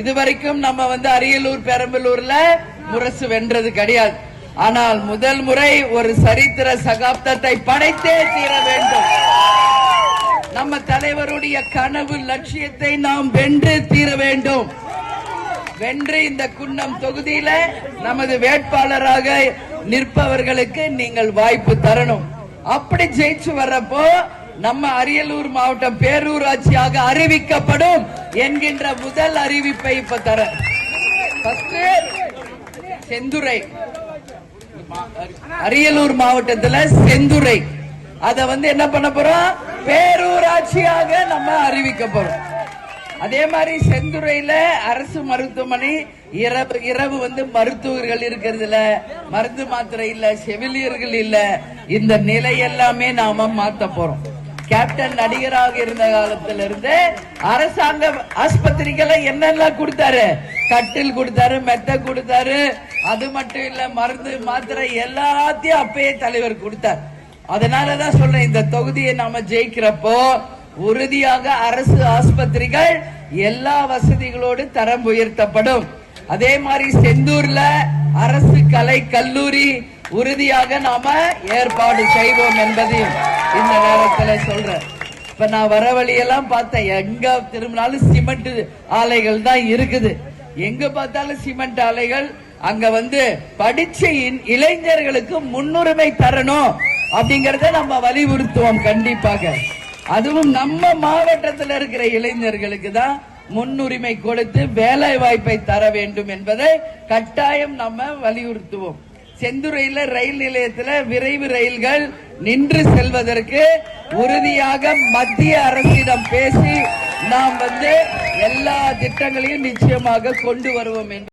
இதுவரைக்கும் நம்ம வந்து அரியலூர் பெரம்பலூர்ல முரசு வென்றது கிடையாது. ஆனால் முதல் முறை ஒரு சரித்திர சகாப்தத்தை படைத்தே தீர வேண்டும். நம்ம தலைவருடைய கனவு லட்சியத்தை நாம் வென்று தீர வேண்டும். வென்று இந்த குன்னம் தொகுதியில நமது வேட்பாளராக நிற்பவர்களுக்கு நீங்கள் வாய்ப்பு தரணும். அப்படி ஜெயிச்சு வர்றப்போ நம்ம அரியலூர் மாவட்டம் பேரூராட்சியாக அறிவிக்கப்படும் என்கின்ற முதல் அறிவிப்பை இப்ப தர செந்துரை செந்துறை. அரியலூர் மாவட்டத்துல செந்துறை. அத வந்து என்ன பண்ண போறோம்? பேரூராட்சியாக நம்ம அறிவிக்க போறோம் அதே மாதிரி செந்துறையில அரசு மருத்துவமனை இரவு இரவு வந்து மருத்துவர்கள் இருக்கிறதுல மருந்து மாத்திரை இல்ல செவிலியர்கள் இல்ல இந்த நிலை எல்லாமே நாம மாத்த போறோம். கேப்டன் நடிகராக இருந்த காலத்துல இருந்து அரசாங்க ஆஸ்பத்திரிகளை என்னெல்லாம் கொடுத்தாரு? கட்டில் கொடுத்தாரு மெத்த கொடுத்தாரு. அது மட்டும் இல்ல மருந்து மாத்திரை எல்லாத்தையும் அப்பயே தலைவர் கொடுத்தார். அதனாலதான் சொல்றேன் இந்த தொகுதியை நாம ஜெயிக்கிறப்போ உறுதியாக அரசு ஆஸ்பத்திரிகள் எல்லா வசதிகளோடு தரம் உயர்த்தப்படும். அதே மாதிரி செந்தூர்ல அரசு கலை கல்லூரி உறுதியாக நாம ஏற்பாடு செய்வோம் என்பதையும் இந்த நேரத்தில் சொல்றேன். இப்ப நான் வர வழியெல்லாம் பார்த்தேன். எங்க திரும்பினாலும் சிமெண்ட் ஆலைகள் தான் இருக்குது. எங்க பார்த்தாலும் சிமெண்ட் ஆலைகள்? அங்க வந்து படிச்ச இன்- இளைஞர்களுக்கு முன்னுரிமை தரணும் அப்படிங்கறத நம்ம வலியுறுத்துவோம் கண்டிப்பாக. அதுவும் நம்ம மாவட்டத்தில் இருக்கிற இளைஞர்களுக்கு தான் முன்னுரிமை கொடுத்து வேலை வாய்ப்பை தர வேண்டும் என்பதை கட்டாயம் நம்ம வலியுறுத்துவோம். செந்துறையில ரயில் நிலையத்துல விரைவு ரயில்கள் நின்று செல்வதற்கு உறுதியாக மத்திய அரசிடம் பேசி நாம் வந்து எல்லா திட்டங்களையும் நிச்சயமாக கொண்டு வருவோம் என்று